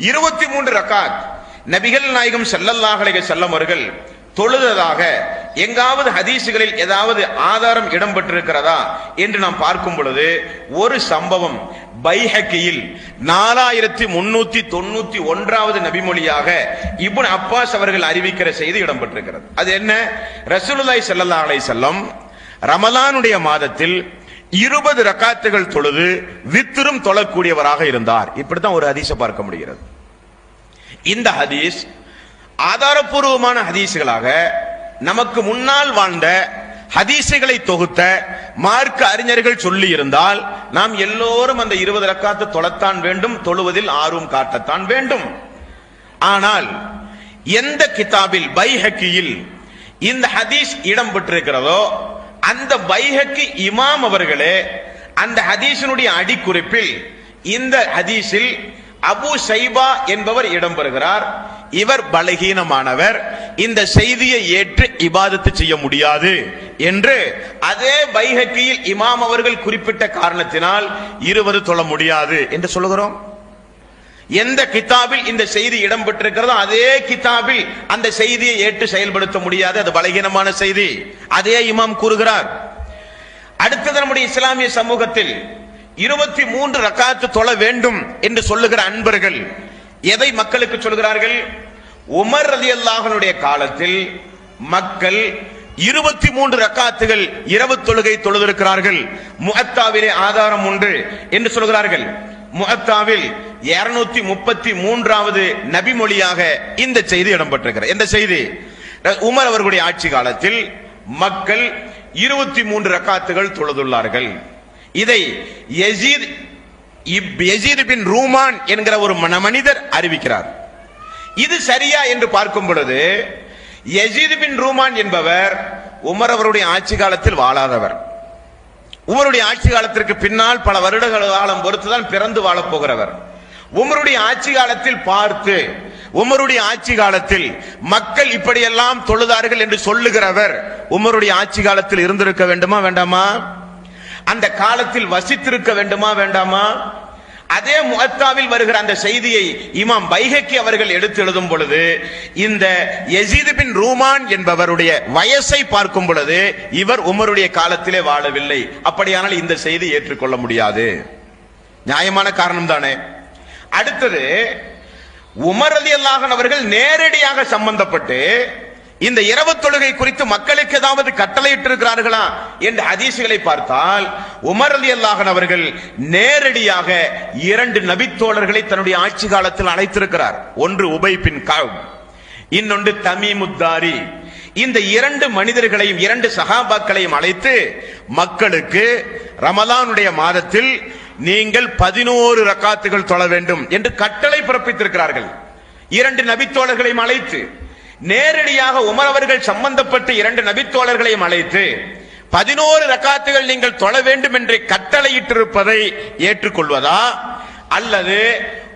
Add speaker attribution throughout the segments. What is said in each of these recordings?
Speaker 1: இருபத்தி மூன்று ரக்காத். நபிகள் நாயகம் ஸல்லல்லாஹு செல்லம் அவர்கள் தொழுததாக எங்காவது ஹதீசுகளில் ஏதாவது ஆதாரம் இடம்பெற்றிருக்கிறதா என்று நாம் பார்க்கும் பொழுது ஒரு சம்பவம் பைஹக்கியில் நாலாயிரத்தி முன்னூத்தி தொண்ணூத்தி ஒன்றாவது நபிமொழியாக இபுன் அப்பாஸ் அவர்கள் அறிவிக்கிற செய்தி இடம்பெற்றிருக்கிறது. அது என்ன? ரசூலுல்லாய் செல்லல்லா அலை செல்லம் ரமலானுடைய மாதத்தில் இருபது ரக்காத்துகள் தொழுது வித்திரும் தொழக்கூடியவராக இருந்தார். இப்படித்தான் ஒரு ஹதீஸை பார்க்க முடிகிறது. இந்த ஹதீஸ் ஆதாரப்பூர்வமான ஹதீஸ்களாக நமக்கு முன்னால் வாழ்ந்த ஹதீசுகளை தொகுத்த மார்க்க அறிஞர்கள் சொல்லி இருந்தால் நாம் எல்லோரும் அந்த இருபது ரக்காத்து தொழத்தான் வேண்டும் தொழுவதில் ஆர்வம் காட்டத்தான் வேண்டும். ஆனால் எந்த கிதாபில் பைஹக்கியில் இந்த ஹதீஸ் இடம் பெற்றிருக்கிறதோ அந்த பைஹக்கி இமாம் அவர்களே அந்த ஹதீஸினுடைய அடிக்குறிப்பில் இந்த ஹதீஸில் அபு சைபா என்பவர் இடம்பெறுகிறார். இவர் பலகீனமானவர். இந்த செய்தியை ஏற்று இபாதத்து செய்ய முடியாது என்று அதே பைஹக்கியில் இமாம் அவர்கள் குறிப்பிட்ட காரணத்தினால் இருவது தொழ முடியாது என்று சொல்லுகிறோம். எந்த கிதாபில் இந்த செய்தி இடம்பெற்றிருக்கிறதோ அதே கிதாபில் அந்த செய்தியை ஏற்று செயல்படுத்த முடியாது. அது பலகீனமான செய்தி. அதே இமாம் கூறுகிறார். அடுத்தது நம்முடைய இஸ்லாமிய சமூகத்தில் இருபத்தி மூன்று ரக்காத்து தொழ வேண்டும் என்று சொல்லுகிற அன்பர்கள். எதை மக்களுக்கு சொல்கிறார்கள்? உமர் அலி அல்லாஹனுடைய காலத்தில் மக்கள் இருபத்தி மூன்று ரக்காத்துகள் இரவு தொழுகை தொழுதிருக்கிறார்கள். முகத்தாவிலே ஆதாரம் உண்டு என்று சொல்கிறார்கள். முகத்தாவில் இருநூத்தி முப்பத்தி மூன்றாவது நபிமொழியாக இந்த செய்தி இடம்பெற்றிருக்கிறது. எந்த செய்தி? உமர் அவர்களுடைய ஆட்சி காலத்தில் மக்கள் இருபத்தி மூன்று ரக்காத்துகள் தொழுதுள்ளார்கள். இதை யசீத் இப் பின் ரூமான் என்கிற ஒரு மனிதர் அறிவிக்கிறார். இது சரியா என்று பார்க்கும் பொழுது யசீத் பின் ரூமான் என்பவர் உமர் அவருடைய ஆட்சி காலத்தில் வாழாதவர். உமருடைய ஆட்சி காலத்திற்கு பின்னால் பல வருட காலம் பொறுத்துதான் பிறந்து வாழப் போகிறவர். உமருடைய ஆட்சி காலத்தில் பார்த்து உமருடைய ஆட்சி காலத்தில் மக்கள் இப்படியெல்லாம் தொழுதார்கள் என்று சொல்லுகிறவர் உமருடைய ஆட்சி காலத்தில் இருந்திருக்க வேண்டுமா வேண்டாமா? அந்த காலத்தில் வசித்திருக்க வேண்டுமா வேண்டாமா? அதே முகத்தாவில் வருகிற அந்த செய்தியை இமாம் பைஹக்கி அவர்கள் எடுத்து எழுதும் பொழுது இந்த யசீது பின் ரூமான் என்பவருடைய வயசை பார்க்கும் பொழுது இவர் உமருடைய காலத்திலே வாழவில்லை. அப்படியானால் இந்த செய்தி ஏற்றுக்கொள்ள முடியாது. நியாயமான காரணம் தானே. அடுத்தது உமர் அலி அல்லாஹன் அவர்கள் நேரடியாக சம்பந்தப்பட்டு இந்த இரவு தொழுகை குறித்து மக்களுக்கு ஏதாவது கட்டளையிட்டிருக்கிறார்களா என்று ஹதீசுகளை பார்த்தால் உமர் அலி அல்லாஹன் அவர்கள் நேரடியாக இரண்டு நபித்தோழர்களை தன்னுடைய ஆட்சி காலத்தில் அழைத்திருக்கிறார். ஒன்று உபை பின் காவ் இன்னொன்று தமிமுத்தாரி இந்த இரண்டு மனிதர்களையும் இரண்டு சகாபாக்களையும் அழைத்து மக்களுக்கு ரமலானுடைய மாதத்தில் நீங்கள் பதினோரு ரக்காத்துகள் தொழ வேண்டும் என்று கட்டளை பிறப்பித்திருக்கிறார்கள். இரண்டு நபித்தோழர்களையும் அழைத்து நேரடியாக உமர் அவர்கள் சம்பந்தப்பட்டு இரண்டு நபித்தோழர்களையும் அழைத்து பதினோரு ரக்காத்துகள் நீங்கள் தொழ வேண்டும் என்று கட்டளையிட்டிருப்பதை ஏற்றுக்கொள்வதா? அல்லது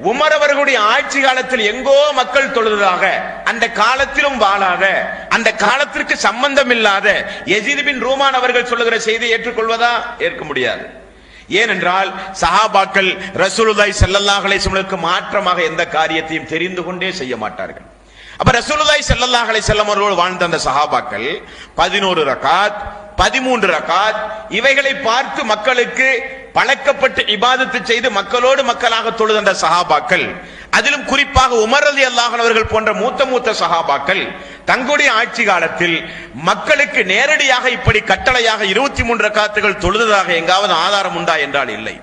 Speaker 1: உமர் அவர்களுடைய ஆட்சி காலத்தில் எங்கோ மக்கள் தொழுதாக அந்த காலத்திலும் வாழாத அந்த காலத்திற்கு சம்பந்தம் இல்லாத எஜிதுபின் ரூமான் அவர்கள் சொல்லுகிற செய்தியை ஏற்றுக்கொள்வதா? ஏற்க முடியாது. ஏனென்றால் சஹாபாக்கள் ரசூலுதாய் செல்லல்லாஹலை மாற்றமாக எந்த காரியத்தையும் தெரிந்து கொண்டே செய்ய மாட்டார்கள். அப்ப ரசூலுல்லாஹி ஸல்லல்லாஹு அலைஹி வஸல்லம் அவர்களோடு வாழ்ந்த அந்த சஹாபாக்கள் பதினோரு ரகாத் பதிமூன்று ரகாத் இவைகளை பார்த்து மக்களுக்கு பழக்கப்பட்டு இபாதத்து செய்து மக்களோடு மக்களாக தொழுது அந்த சஹாபாக்கள் அதிலும் குறிப்பாக உமர் அலி அல்லாஹன் அவர்கள் போன்ற மூத்த மூத்த சஹாபாக்கள் தங்களுடைய ஆட்சி காலத்தில் மக்களுக்கு நேரடியாக இப்படி கட்டளையாக இருபத்தி மூன்று காத்துகள் தொழுததாக எங்காவது ஆதாரம் உண்டா என்றால் இல்லை.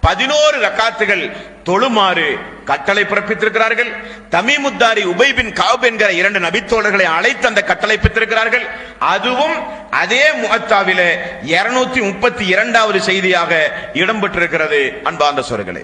Speaker 1: பதினோரு ரக்காத்துகள் தொழுமாறு கட்டளை பிறப்பித்திருக்கிறார்கள். தமிமுத்தாரி உபைபின் காப் என்கிற இரண்டு நபித்தோழர்களை அழைத்து அந்த கட்டளை பித்திருக்கிறார்கள் அதுவும் அதே முகத்தாவில இருநூத்தி முப்பத்தி இரண்டாவது செய்தியாக இடம்பெற்றிருக்கிறது அன்பார்ந்த சொற்களே